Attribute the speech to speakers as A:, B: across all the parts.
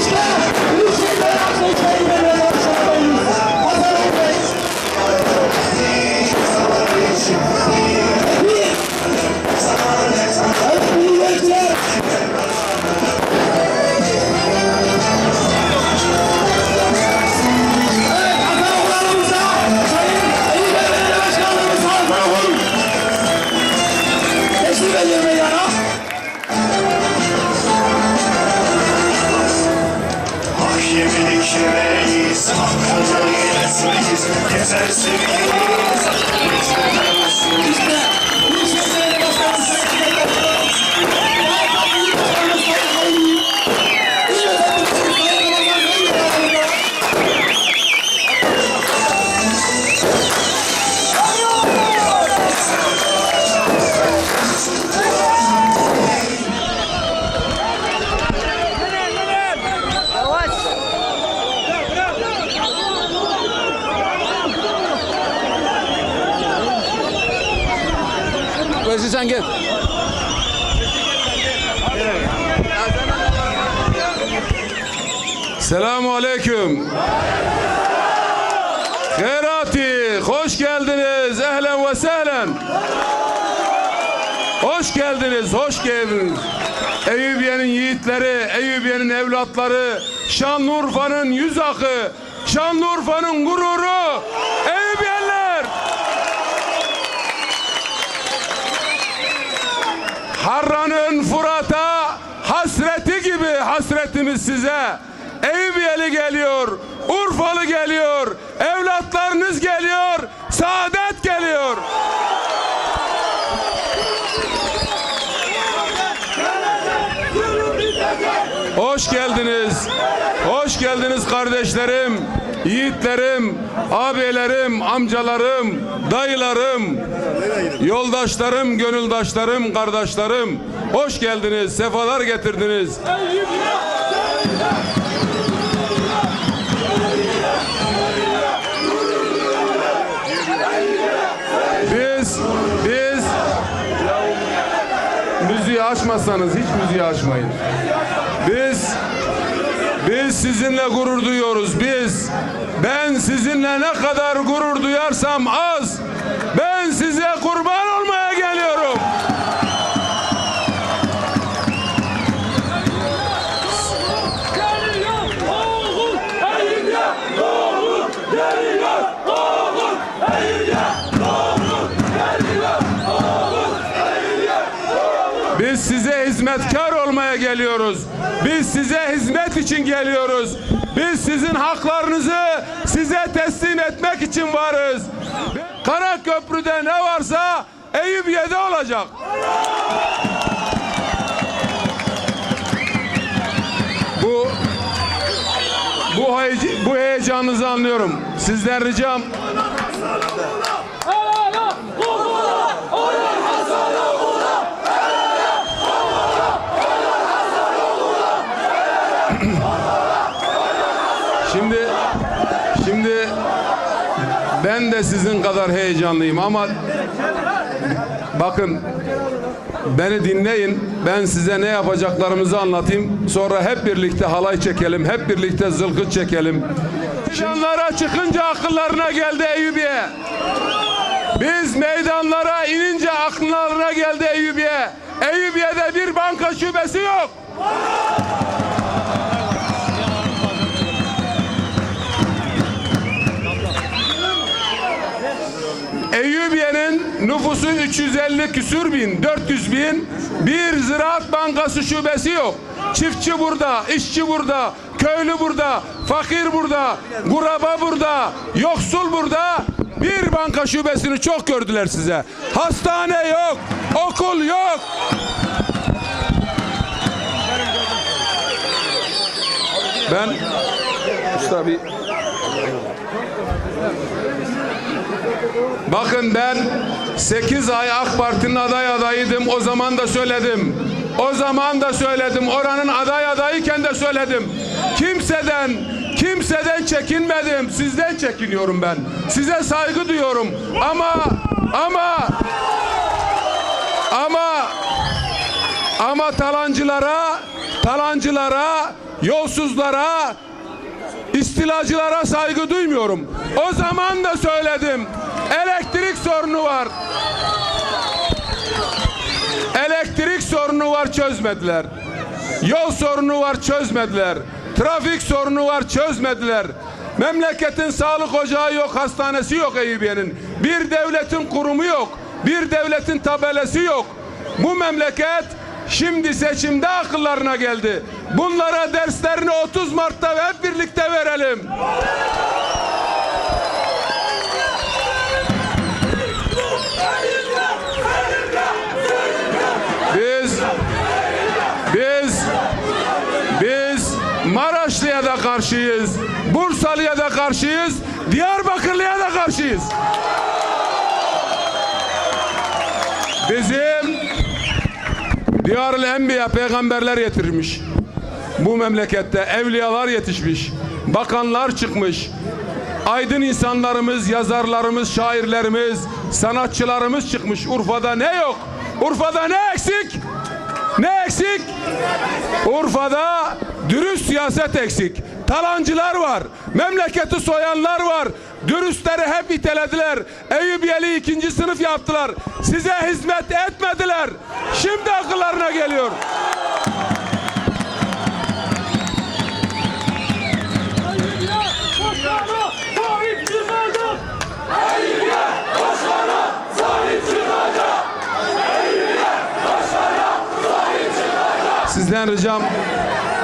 A: Batista! Texas City. Selamun aleyküm. Khairati, hoş geldiniz. Ehlen ve sehlen. Hoş geldiniz, hoş geldiniz. Eyüpiye'nin yiğitleri, Eyüpiye'nin evlatları, Şanlıurfa'nın yüz akı, Şanlıurfa'nın gururu, Eyüpiyeliler. Harran'ın Fırat'a hasreti gibi hasretimiz size. Eyüpyeli geliyor, Urfalı geliyor, evlatlarınız geliyor, saadet geliyor. Hoş geldiniz. Hoş geldiniz kardeşlerim, yiğitlerim, abilerim, amcalarım, dayılarım, yoldaşlarım, gönüldaşlarım, kardeşlerim. Hoş geldiniz, sefalar getirdiniz. Müziği açmazsanız hiç müziği açmayın. Biz biz sizinle gurur duyuyoruz biz. Ben sizinle ne kadar gurur duyarsam az. Size hizmet için geliyoruz. Biz sizin haklarınızı size teslim etmek için varız. Karaköprü'de ne varsa Eyüpiye'de olacak. Bu bu, heye- bu heyecanınızı anlıyorum. Sizden ricam Şimdi şimdi ben de sizin kadar heyecanlıyım ama bakın beni dinleyin. Ben size ne yapacaklarımızı anlatayım. Sonra hep birlikte halay çekelim. Hep birlikte zılgıt çekelim. Meydanlara çıkınca akıllarına geldi Eyüpiye. Biz meydanlara nüfusu 350 küsür bin, 400 bin. Bir ziraat bankası şubesi yok. Çiftçi burada, işçi burada, köylü burada, fakir burada, kuraba burada, yoksul burada. Bir banka şubesini çok gördüler size. Hastane yok, okul yok. Ben Usta bir Bakın ben 8 ay AK Parti'nin aday adayıydım. O zaman da söyledim. O zaman da söyledim. Oranın aday adayıyken de söyledim. Kimseden kimseden çekinmedim. Sizden çekiniyorum ben. Size saygı duyuyorum. Ama ama ama ama talancılara talancılara, yolsuzlara, istilacılara saygı duymuyorum. O zaman da söyledim. Elektrik sorunu var. Elektrik sorunu var çözmediler. Yol sorunu var çözmediler. Trafik sorunu var çözmediler. Memleketin sağlık ocağı yok, hastanesi yok Eyüpiye'nin. Bir devletin kurumu yok. Bir devletin tabelası yok. Bu memleket şimdi seçimde akıllarına geldi. Bunlara derslerini 30 Mart'ta hep birlikte verelim. Biz biz biz Maraşlı'ya da karşıyız. Bursalı'ya da karşıyız. Diyarbakırlı'ya da karşıyız. Bizim Diyarlı Enbiya peygamberler getirmiş. Bu memlekette evliyalar yetişmiş. Bakanlar çıkmış. Aydın insanlarımız, yazarlarımız, şairlerimiz, sanatçılarımız çıkmış. Urfa'da ne yok? Urfa'da ne eksik? Ne eksik? Urfa'da dürüst siyaset eksik. Talancılar var. Memleketi soyanlar var. Dürüstleri hep itelediler. Eyyubiyeli ikinci sınıf yaptılar. Size hizmet etmediler. Şimdi akıllarına geliyor. Sizden ricam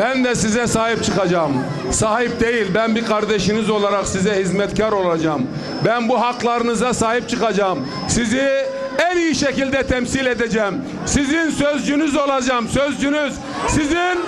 A: ben de size sahip çıkacağım. Sahip değil ben bir kardeşiniz olarak size hizmetkar olacağım. Ben bu haklarınıza sahip çıkacağım. Sizi en iyi şekilde temsil edeceğim. Sizin sözcünüz olacağım. Sözcünüz. Sizin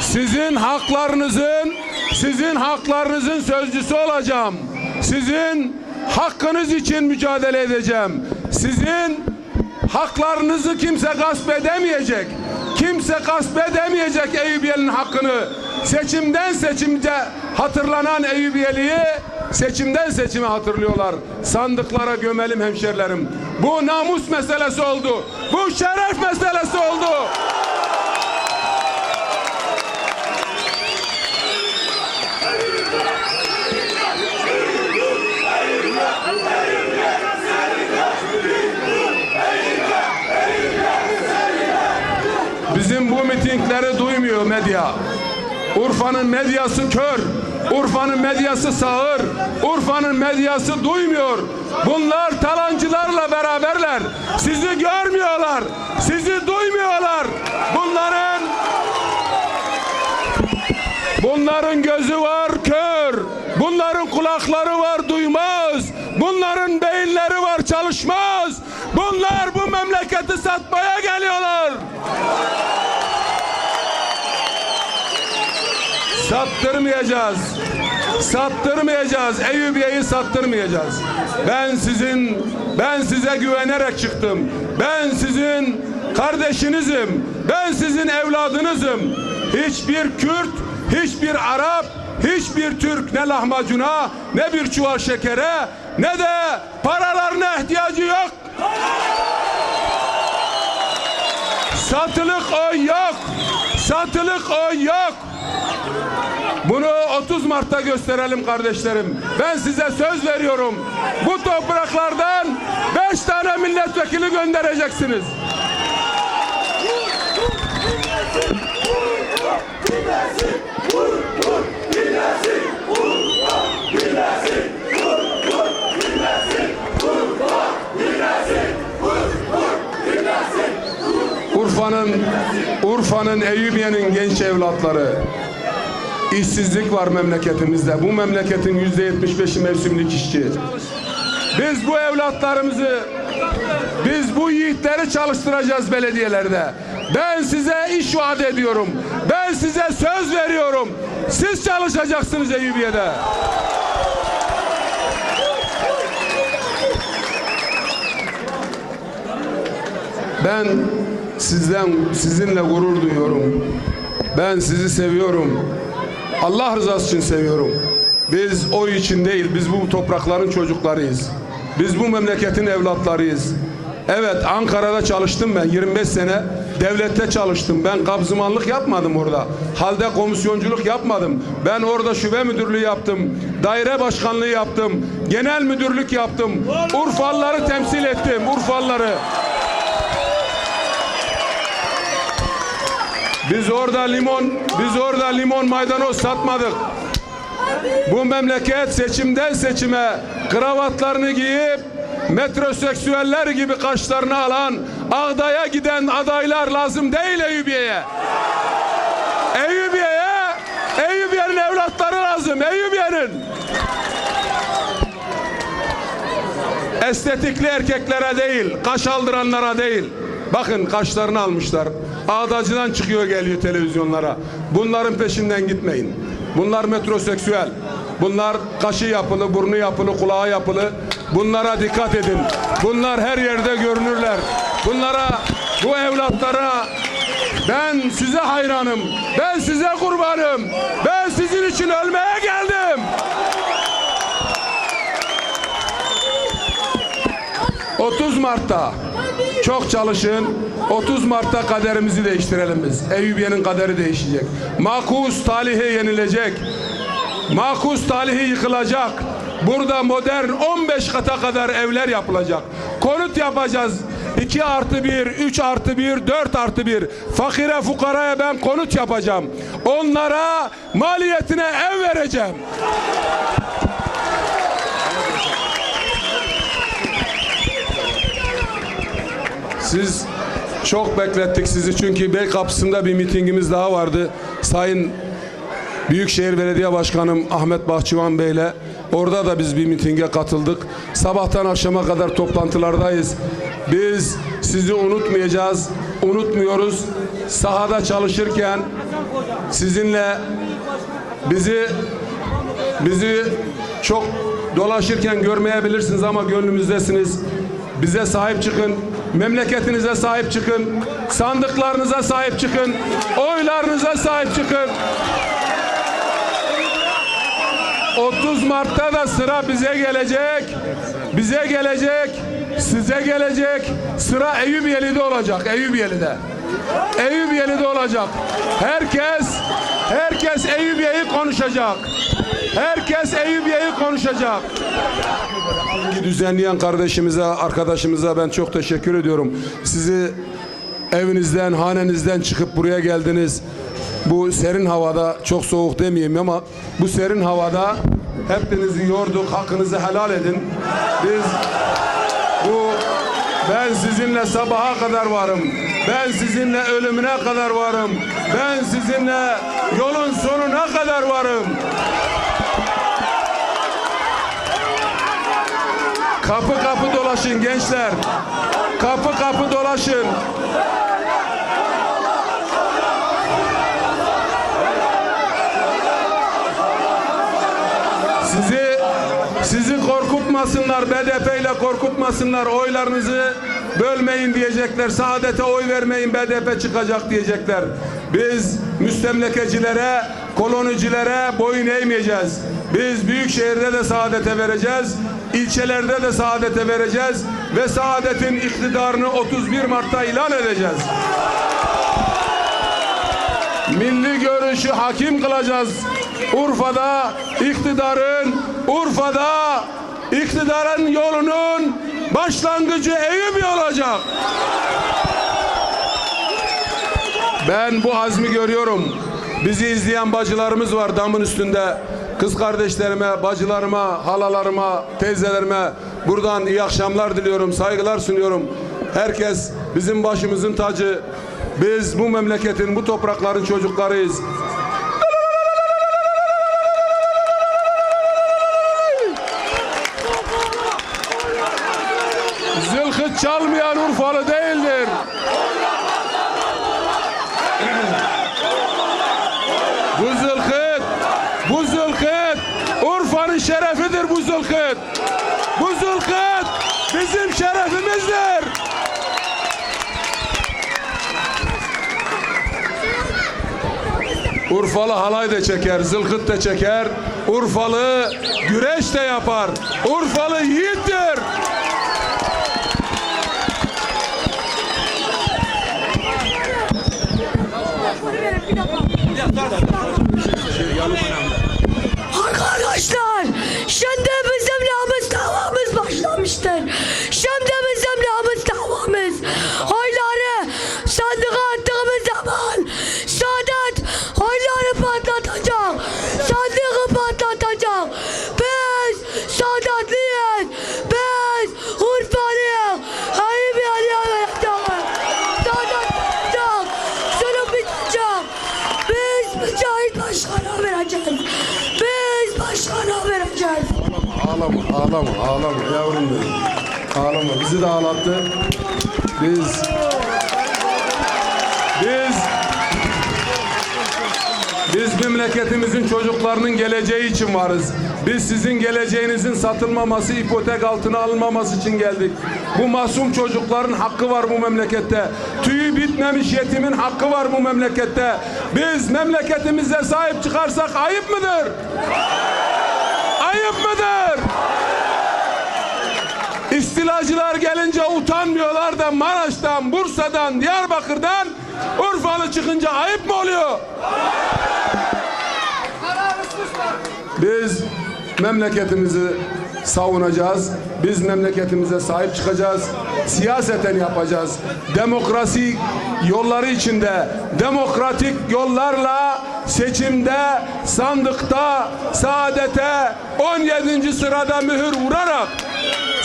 A: sizin haklarınızın sizin haklarınızın sözcüsü olacağım. Sizin hakkınız için mücadele edeceğim. Sizin haklarınızı kimse gasp edemeyecek. Kimse gasp edemeyecek Eyyubiyeli'nin hakkını. Seçimden seçimde hatırlanan Eyyubiyeli'yi seçimden seçime hatırlıyorlar. Sandıklara gömelim hemşerilerim. Bu namus meselesi oldu. Bu şeref meselesi oldu. Bizim bu mitingleri duymuyor medya. Urfa'nın medyası kör. Urfa'nın medyası sağır. Urfa'nın medyası duymuyor. Bunlar talancılarla beraberler. Sizi görmüyorlar. Sizi duymuyorlar. Bunların Bunların gözü var kör. Bunların kulakları var duymaz. Bunların beyinleri var çalışmaz. Bunlar bu memleketi satmaya geliyorlar. Sattırmayacağız. Sattırmayacağız. Eyyubiye'yi sattırmayacağız. Ben sizin ben size güvenerek çıktım. Ben sizin kardeşinizim. Ben sizin evladınızım. Hiçbir Kürt, hiçbir Arap, hiçbir Türk ne lahmacuna, ne bir çuval şekere, ne de paralarına ihtiyacı yok. Satılık oy yok. Satılık oy yok. Bunu 30 Mart'ta gösterelim kardeşlerim. Ben size söz veriyorum. Bu topraklardan 5 tane milletvekili göndereceksiniz. Urfa'nın Urfa'nın Eyüpiye'nin genç evlatları İşsizlik var memleketimizde. Bu memleketin yüzde yetmiş beşi mevsimlik işçi. Biz bu evlatlarımızı, biz bu yiğitleri çalıştıracağız belediyelerde. Ben size iş vaat ediyorum. Ben size söz veriyorum. Siz çalışacaksınız Eyüpiye'de. Ben sizden sizinle gurur duyuyorum. Ben sizi seviyorum. Allah rızası için seviyorum. Biz oy için değil, biz bu toprakların çocuklarıyız. Biz bu memleketin evlatlarıyız. Evet Ankara'da çalıştım ben 25 sene. devlette çalıştım. Ben kabzımanlık yapmadım orada. Halde komisyonculuk yapmadım. Ben orada şube müdürlüğü yaptım. Daire başkanlığı yaptım. Genel müdürlük yaptım. Urfalıları temsil ettim. Urfalıları. Biz orada limon, biz orada limon maydanoz satmadık. Bu memleket seçimden seçime kravatlarını giyip metroseksüeller gibi kaşlarını alan Ağda'ya giden adaylar lazım değil Eyüpiye'ye. Eyüpiye'ye Eyüpiye'nin evlatları lazım. Eyüpiye'nin. Estetikli erkeklere değil, kaş aldıranlara değil. Bakın kaşlarını almışlar. Ağdacıdan çıkıyor geliyor televizyonlara. Bunların peşinden gitmeyin. Bunlar metroseksüel. Bunlar kaşı yapılı, burnu yapılı, kulağı yapılı. Bunlara dikkat edin. Bunlar her yerde görünürler. Bunlara, bu evlatlara ben size hayranım. Ben size kurbanım. Ben sizin için ölmeye geldim. 30 Mart'ta çok çalışın. 30 Mart'ta kaderimizi değiştirelim biz. Eyüpiye'nin kaderi değişecek. Makus talihi yenilecek. Makus talihi yıkılacak. Burada modern 15 kata kadar evler yapılacak. Konut yapacağız. 2 artı 1, 3 artı 1, 4 artı 1. Fakire fukaraya ben konut yapacağım. Onlara maliyetine ev vereceğim. Siz çok beklettik sizi çünkü Bey kapısında bir mitingimiz daha vardı. Sayın Büyükşehir Belediye Başkanım Ahmet Bahçıvan Bey'le orada da biz bir mitinge katıldık. Sabahtan akşama kadar toplantılardayız. Biz sizi unutmayacağız, unutmuyoruz. Sahada çalışırken sizinle bizi bizi çok dolaşırken görmeyebilirsiniz ama gönlümüzdesiniz. Bize sahip çıkın. Memleketinize sahip çıkın. Sandıklarınıza sahip çıkın. Oylarınıza sahip çıkın. 30 Mart'ta da sıra bize gelecek. Bize gelecek. Size gelecek. Sıra Eyüpyeli'de olacak. Eyüpyeli'de. Eyüpyeli'de olacak. Herkes herkes Eyüpiye'yi konuşacak. Herkes Eyüpiye'yi konuşacak. Düzenleyen kardeşimize, arkadaşımıza ben çok teşekkür ediyorum. Sizi evinizden, hanenizden çıkıp buraya geldiniz. Bu serin havada, çok soğuk demeyeyim ama bu serin havada hepinizi yorduk, hakkınızı helal edin. Biz bu ben sizinle sabaha kadar varım. Ben sizinle ölümüne kadar varım. Ben sizinle yolun sonuna kadar varım. Kapı kapı dolaşın gençler. Kapı kapı dolaşın. Sizi sizi korkutmasınlar, BDP ile korkutmasınlar, oylarınızı bölmeyin diyecekler, saadete oy vermeyin, BDP çıkacak diyecekler. Biz müstemlekecilere, kolonicilere boyun eğmeyeceğiz. Biz büyük şehirde de saadete vereceğiz, ilçelerde de saadete vereceğiz ve saadetin iktidarını 31 Mart'ta ilan edeceğiz. Milli görüşü hakim kılacağız. Urfa'da iktidarın, Urfa'da iktidarın yolunun başlangıcı Eyüp olacak. Ben bu azmi görüyorum. Bizi izleyen bacılarımız var damın üstünde. Kız kardeşlerime, bacılarıma, halalarıma, teyzelerime buradan iyi akşamlar diliyorum, saygılar sunuyorum. Herkes bizim başımızın tacı. Biz bu memleketin, bu toprakların çocuklarıyız. Zılhıt çalmayan Urfalı değildir. Bu zılhıt, bu zılhıt Urfa'nın şerefidir bu zılhıt. Bu zılhıt bizim şerefimizdir. Urfalı halay da çeker, zılhıt da çeker. Urfalı güreş de yapar. Urfalı vereceğiz, başkana vereceğiz. Biz başkana vereceğiz. Ağlama, ağlama, ağlama, ağlama yavrum benim. Ağlama, bizi de ağlattı. Biz... Biz memleketimizin çocuklarının geleceği için varız. Biz sizin geleceğinizin satılmaması, ipotek altına alınmaması için geldik. Bu masum çocukların hakkı var bu memlekette. Tüyü bitmemiş yetimin hakkı var bu memlekette. Biz memleketimize sahip çıkarsak ayıp mıdır? Ayıp mıdır? İstilacılar gelince utanmıyorlar da Maraş'tan, Bursa'dan, Diyarbakır'dan Urfalı çıkınca ayıp mı oluyor? Biz memleketimizi savunacağız. Biz memleketimize sahip çıkacağız. Siyaseten yapacağız. Demokrasi yolları içinde demokratik yollarla seçimde, sandıkta, saadete 17. sırada mühür vurarak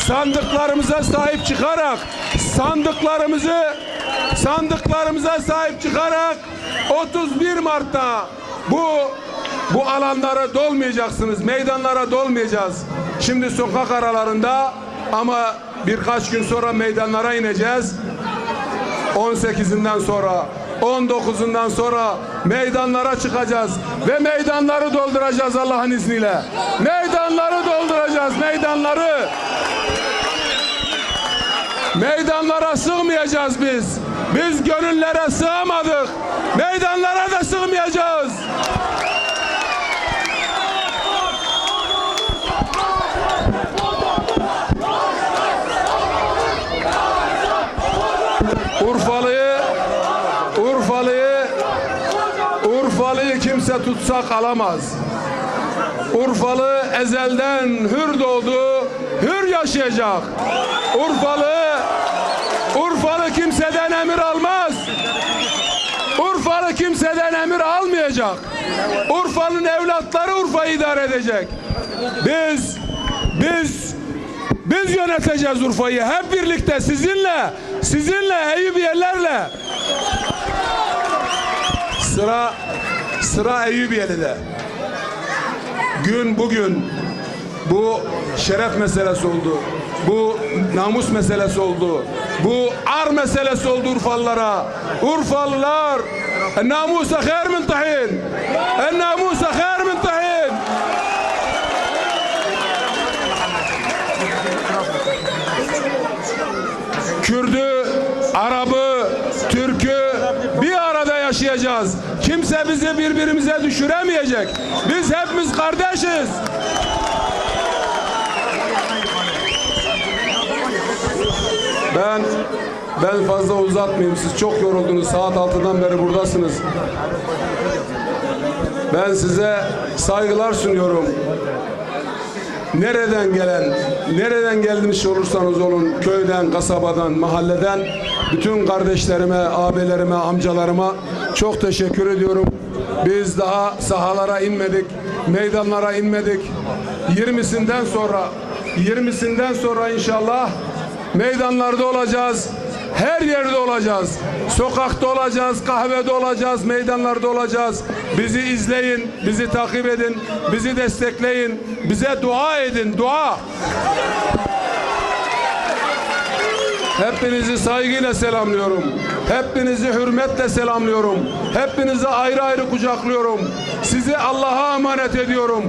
A: sandıklarımıza sahip çıkarak sandıklarımızı sandıklarımıza sahip çıkarak 31 Mart'ta bu bu alanlara dolmayacaksınız. Meydanlara dolmayacağız. Şimdi sokak aralarında ama birkaç gün sonra meydanlara ineceğiz. 18'inden sonra 19'undan sonra meydanlara çıkacağız ve meydanları dolduracağız Allah'ın izniyle. Meydanları dolduracağız, meydanları. Meydanlara sığmayacağız biz. Biz gönüllere sığamadık. Meydanlara da sığmayacağız. Urfalı'yı Urfalı'yı Urfalı'yı kimse tutsak alamaz. Urfalı ezelden hür doğdu, hür yaşayacak. Urfalı Urfalı kimseden emir almaz. Urfalı kimseden emir almayacak. Urfa'nın evlatları Urfa'yı idare edecek. Biz biz biz yöneteceğiz Urfa'yı hep birlikte sizinle, sizinle Eyyubiyelerle. Sıra sıra Eyyubiyeli'de. Gün bugün bu şeref meselesi oldu. Bu namus meselesi oldu. Bu ar meselesi oldu Urfalılara. Urfalılar namusa hayr min tahin. namusa hayr birbirimize düşüremeyecek. Biz hepimiz kardeşiz. Ben ben fazla uzatmayayım. Siz çok yoruldunuz. Saat 6'dan beri buradasınız. Ben size saygılar sunuyorum. Nereden gelen, nereden gelmiş olursanız olun, köyden, kasabadan, mahalleden, bütün kardeşlerime, abilerime, amcalarıma çok teşekkür ediyorum. Biz daha sahalara inmedik, meydanlara inmedik. 20'sinden sonra, 20'sinden sonra inşallah meydanlarda olacağız. Her yerde olacağız. Sokakta olacağız, kahvede olacağız, meydanlarda olacağız. Bizi izleyin, bizi takip edin, bizi destekleyin, bize dua edin, dua. Hepinizi saygıyla selamlıyorum. Hepinizi hürmetle selamlıyorum. Hepinizi ayrı ayrı kucaklıyorum. Sizi Allah'a emanet ediyorum.